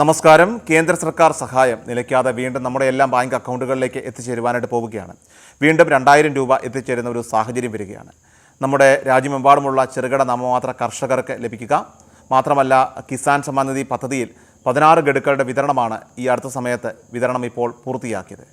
നമസ്കാരം. കേന്ദ്ര സർക്കാർ സഹായം നിലയ്ക്കാതെ വീണ്ടും നമ്മുടെ എല്ലാം ബാങ്ക് അക്കൗണ്ടുകളിലേക്ക് എത്തിച്ചേരുവാനായിട്ട് പോവുകയാണ്. വീണ്ടും രണ്ടായിരം രൂപ എത്തിച്ചേരുന്ന ഒരു സാഹചര്യം വരികയാണ്. നമ്മുടെ രാജ്യമെമ്പാടുമുള്ള ചെറുകിട നാമമാത്ര കർഷകർക്ക് ലഭിക്കുക. മാത്രമല്ല കിസാൻ സമ്മാനിധി പദ്ധതിയിൽ പതിനാറ് ഗഡുക്കളുടെ വിതരണമാണ് ഈ അടുത്ത സമയത്ത് വിതരണം ഇപ്പോൾ പൂർത്തിയാക്കിയത്.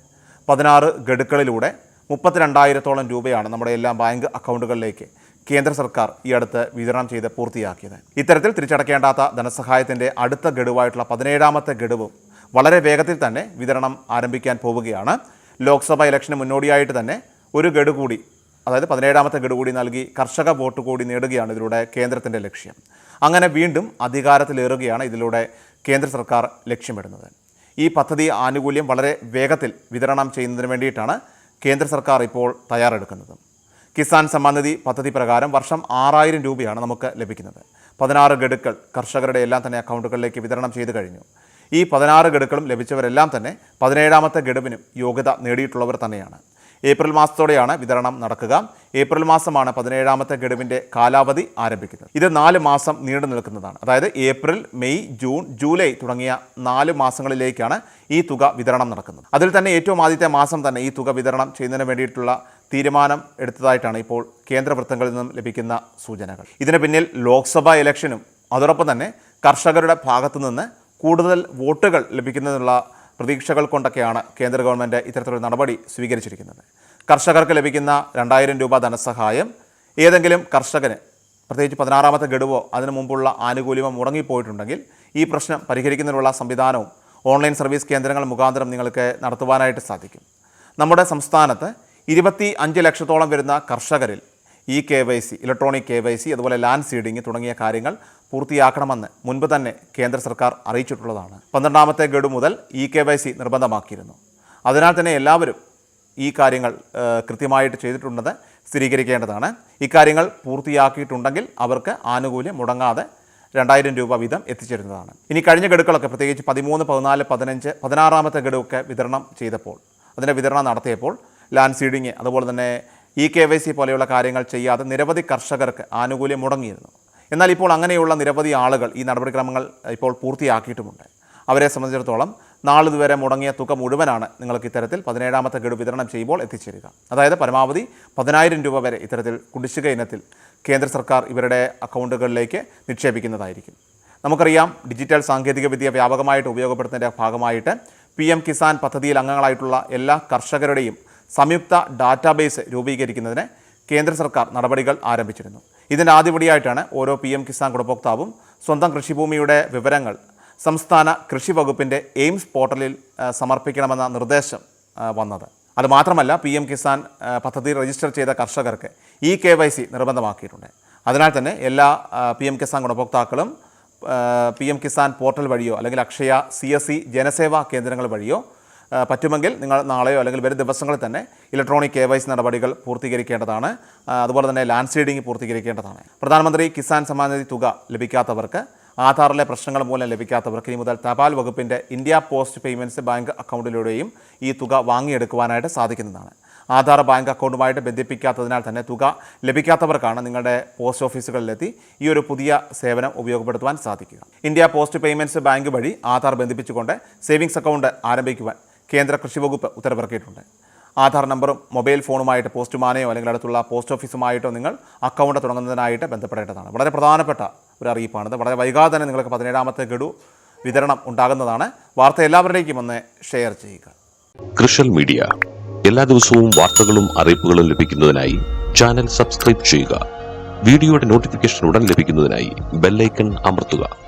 പതിനാറ് ഗഡുക്കളിലൂടെ മുപ്പത്തിരണ്ടായിരത്തോളം രൂപയാണ് നമ്മുടെ എല്ലാ ബാങ്ക് അക്കൗണ്ടുകളിലേക്ക് കേന്ദ്ര സർക്കാർ ഈ അടുത്ത് വിതരണം ചെയ്ത് പൂർത്തിയാക്കിയത്. ഇത്തരത്തിൽ തിരിച്ചടക്കേണ്ടാത്ത ധനസഹായത്തിന്റെ അടുത്ത ഗഡുവായിട്ടുള്ള പതിനേഴാമത്തെ ഗഡുവും വളരെ വേഗത്തിൽ തന്നെ വിതരണം ആരംഭിക്കാൻ പോവുകയാണ്. ലോക്സഭ ഇലക്ഷന് മുന്നോടിയായിട്ട് തന്നെ ഒരു ഗഡു കൂടി അതായത് പതിനേഴാമത്തെ ഗഡു കൂടി നൽകി കർഷക വോട്ട് കൂടി നേടുകയാണ് ഇതിലൂടെ കേന്ദ്രത്തിന്റെ ലക്ഷ്യം. അങ്ങനെ വീണ്ടും അധികാരത്തിലേറുകയാണ് ഇതിലൂടെ കേന്ദ്ര സർക്കാർ ലക്ഷ്യമിടുന്നത്. ഈ പദ്ധതി ആനുകൂല്യം വളരെ വേഗത്തിൽ വിതരണം ചെയ്യുന്നതിന് വേണ്ടിയിട്ടാണ് കേന്ദ്ര സർക്കാർ ഇപ്പോൾ തയ്യാറെടുക്കുന്നത്. കിസാൻ സമ്മാൻ നിധി പദ്ധതി പ്രകാരം വർഷം ആറായിരം രൂപയാണ് നമുക്ക് ലഭിക്കുന്നത്. പതിനാറ് ഗഡുക്കൾ കർഷകരുടെ എല്ലാം തന്നെ അക്കൗണ്ടുകളിലേക്ക് വിതരണം ചെയ്തു കഴിഞ്ഞു. ഈ പതിനാറ് ഗഡുക്കളും ലഭിച്ചവരെല്ലാം തന്നെ പതിനേഴാമത്തെ ഗഡുവിനും യോഗ്യത നേടിയിട്ടുള്ളവർ തന്നെയാണ്. ഏപ്രിൽ മാസത്തോടെയാണ് വിതരണം നടക്കുക. ഏപ്രിൽ മാസമാണ് പതിനേഴാമത്തെ ഗഡുവിന്റെ കാലാവധി ആരംഭിക്കുന്നത്. ഇത് നാല് മാസം നീണ്ടു നിൽക്കുന്നതാണ്. അതായത് ഏപ്രിൽ മെയ് ജൂൺ ജൂലൈ തുടങ്ങിയ നാല് മാസങ്ങളിലേക്കാണ് ഈ തുക വിതരണം നടക്കുന്നത്. അതിൽ തന്നെ ഏറ്റവും ആദ്യത്തെ മാസം തന്നെ ഈ തുക വിതരണം ചെയ്യുന്നതിന് വേണ്ടിയിട്ടുള്ള തീരുമാനം എടുത്തതായിട്ടാണ് ഇപ്പോൾ കേന്ദ്ര വൃത്തങ്ങളിൽ നിന്നും ലഭിക്കുന്ന സൂചനകൾ. ഇതിന് പിന്നിൽ ലോക്സഭാ ഇലക്ഷനും അതോടൊപ്പം തന്നെ കർഷകരുടെ ഭാഗത്തു നിന്ന് കൂടുതൽ വോട്ടുകൾ ലഭിക്കുന്നതിനുള്ള പ്രതീക്ഷകൾ കൊണ്ടൊക്കെയാണ് കേന്ദ്ര ഗവൺമെന്റ് ഇത്തരത്തിലൊരു നടപടി സ്വീകരിച്ചിരിക്കുന്നത്. കർഷകർക്ക് ലഭിക്കുന്ന രണ്ടായിരം രൂപ ധനസഹായം ഏതെങ്കിലും കർഷകന് പ്രത്യേകിച്ച് പതിനാറാമത്തെ ഗഡുവോ അതിനു മുമ്പുള്ള ആനുകൂല്യമോ മുടങ്ങിപ്പോയിട്ടുണ്ടെങ്കിൽ ഈ പ്രശ്നം പരിഹരിക്കുന്നതിനുള്ള സംവിധാനവും ഓൺലൈൻ സർവീസ് കേന്ദ്രങ്ങൾ മുഖാന്തരം നിങ്ങൾക്ക് നടത്തുവാനായിട്ട് സാധിക്കും. നമ്മുടെ സംസ്ഥാനത്ത് ഇരുപത്തി അഞ്ച് ലക്ഷത്തോളം വരുന്ന കർഷകരിൽ E K Y C electronic K Y C അതുപോലെ ലാൻഡ് സീഡിംഗ് തുടങ്ങിയ കാര്യങ്ങൾ പൂർത്തിയാക്കണമെന്ന് മുൻപ് തന്നെ കേന്ദ്ര സർക്കാർ അറിയിച്ചിട്ടുള്ളതാണ്. പന്ത്രണ്ടാമത്തെ ഗഡു മുതൽ ഇ കെ വൈ സി നിർബന്ധമാക്കിയിരുന്നു. അതിനാൽ തന്നെ എല്ലാവരും ഈ കാര്യങ്ങൾ കൃത്യമായിട്ട് ചെയ്തിട്ടുണ്ടെന്ന് സ്ഥിരീകരിക്കേണ്ടതാണ്. ഇക്കാര്യങ്ങൾ പൂർത്തിയാക്കിയിട്ടുണ്ടെങ്കിൽ അവർക്ക് ആനുകൂല്യം മുടങ്ങാതെ രണ്ടായിരം രൂപ വീതം എത്തിച്ചേരുന്നതാണ്. ഇനി കഴിഞ്ഞ ഗഡുക്കളൊക്കെ പ്രത്യേകിച്ച് പതിമൂന്ന് പതിനാല് പതിനഞ്ച് പതിനാറാമത്തെ ഗഡുവൊക്കെ വിതരണം ചെയ്തപ്പോൾ അതിന്റെ വിതരണം നടത്തിയപ്പോൾ ലാൻഡ് സീഡിങ് അതുപോലെ തന്നെ ഇ കെ വൈ സി പോലെയുള്ള കാര്യങ്ങൾ ചെയ്യാതെ നിരവധി കർഷകർക്ക് ആനുകൂല്യം മുടങ്ങിയിരുന്നു. എന്നാൽ ഇപ്പോൾ അങ്ങനെയുള്ള നിരവധി ആളുകൾ ഈ നടപടിക്രമങ്ങൾ ഇപ്പോൾ പൂർത്തിയാക്കിയിട്ടുമുണ്ട്. അവരെ സംബന്ധിച്ചിടത്തോളം നാളിതുവരെ മുടങ്ങിയ തുക മുഴുവനാണ് നിങ്ങൾക്ക് ഇത്തരത്തിൽ പതിനേഴാമത്തെ ഗഡു വിതരണം ചെയ്യുമ്പോൾ എത്തിച്ചേരുക. അതായത് പരമാവധി പതിനായിരം രൂപ വരെ ഇത്തരത്തിൽ കുടിശ്ശിക ഇനത്തിൽ കേന്ദ്ര സർക്കാർ ഇവരുടെ അക്കൗണ്ടുകളിലേക്ക് നിക്ഷേപിക്കുന്നതായിരിക്കും. നമുക്കറിയാം ഡിജിറ്റൽ സാങ്കേതികവിദ്യ വ്യാപകമായിട്ട് ഉപയോഗപ്പെടുത്തുന്നതിന്റെ ഭാഗമായിട്ട് പി എം കിസാൻ പദ്ധതിയിൽ അംഗങ്ങളായിട്ടുള്ള എല്ലാ കർഷകരുടെയും സംയുക്ത ഡാറ്റാബേസ് രൂപീകരിക്കുന്നതിന് കേന്ദ്ര സർക്കാർ നടപടികൾ ആരംഭിച്ചിരുന്നു. ഇതിന്റെ ആദ്യപടിയായിട്ടാണ് ഓരോ പി എം കിസാൻ ഗുണഭോക്താവും സ്വന്തം കൃഷിഭൂമിയുടെ വിവരങ്ങൾ സംസ്ഥാന കൃഷി വകുപ്പിന്റെ എയിംസ് പോർട്ടലിൽ സമർപ്പിക്കണമെന്ന നിർദ്ദേശം വന്നത്. അതുമാത്രമല്ല പി എം കിസാൻ പദ്ധതി രജിസ്റ്റർ ചെയ്ത കർഷകർക്ക് ഇ കെ വൈ സി നിർബന്ധമാക്കിയിട്ടുണ്ട്. അതിനാൽ തന്നെ എല്ലാ പി എം കിസാൻ ഗുണഭോക്താക്കളും പി എം കിസാൻ പോർട്ടൽ വഴിയോ അല്ലെങ്കിൽ അക്ഷയ സി എസ് സി ജനസേവാ കേന്ദ്രങ്ങൾ വഴിയോ പറ്റുമെങ്കിൽ നിങ്ങൾ നാളെയോ അല്ലെങ്കിൽ വരും ദിവസങ്ങളിൽ തന്നെ ഇലക്ട്രോണിക് കെ വൈ സി നടപടികൾ പൂർത്തീകരിക്കേണ്ടതാണ്. അതുപോലെ തന്നെ ലാൻഡ് സീഡിംഗ് പൂർത്തീകരിക്കേണ്ടതാണ്. പ്രധാനമന്ത്രി കിസാൻ സമ്മാൻ നിധി തുക ലഭിക്കാത്തവർക്ക് ആധാറിലെ പ്രശ്നങ്ങൾ മൂലം ലഭിക്കാത്തവർക്ക് ഇനി മുതൽ തപാൽ വകുപ്പിന്റെ ഇന്ത്യ പോസ്റ്റ് പേയ്മെന്റ്സ് ബാങ്ക് അക്കൗണ്ടിലൂടെയും ഈ തുക വാങ്ങിയെടുക്കുവാനായിട്ട് സാധിക്കുന്നതാണ്. ആധാർ ബാങ്ക് അക്കൗണ്ടുമായിട്ട് ബന്ധിപ്പിക്കാത്തതിനാൽ തന്നെ തുക ലഭിക്കാത്തവർക്കാണ് നിങ്ങളുടെ പോസ്റ്റ് ഓഫീസുകളിലെത്തി ഈ ഒരു പുതിയ സേവനം ഉപയോഗപ്പെടുത്തുവാൻ സാധിക്കുക. ഇന്ത്യ പോസ്റ്റ് പേയ്മെന്റ്സ് ബാങ്ക് വഴി ആധാർ ബന്ധിപ്പിച്ചുകൊണ്ട് സേവിങ്സ് അക്കൗണ്ട് ആരംഭിക്കുവാൻ കേന്ദ്ര കൃഷി വകുപ്പ് ഉത്തരവിറക്കിയിട്ടുണ്ട്. ആധാർ നമ്പറും മൊബൈൽ ഫോണുമായിട്ട് പോസ്റ്റുമാനെയോ അല്ലെങ്കിൽ അടുത്തുള്ള പോസ്റ്റ് ഓഫീസുമായിട്ടോ നിങ്ങൾ അക്കൗണ്ട് തുടങ്ങുന്നതിനായിട്ട് ബന്ധപ്പെടേണ്ടതാണ്. വളരെ പ്രധാനപ്പെട്ട ഒരു അറിയിപ്പാണിത്. വളരെ വൈകാതെ തന്നെ നിങ്ങൾക്ക് പതിനേഴാമത്തെ ഗഡു വിതരണം ഉണ്ടാകുന്നതാണ്. വാർത്ത എല്ലാവരിലേക്കും ഒന്ന് ഷെയർ ചെയ്യുക. കൃഷൽ മീഡിയ. എല്ലാ ദിവസവും വാർത്തകളും അറിയിപ്പുകളും ലഭിക്കുന്നതിനായി ചാനൽ സബ്സ്ക്രൈബ് ചെയ്യുക. വീഡിയോയുടെ നോട്ടിഫിക്കേഷൻ ഉടൻ ലഭിക്കുന്നതിനായി ബെല്ലൈക്കൺ അമർത്തുക.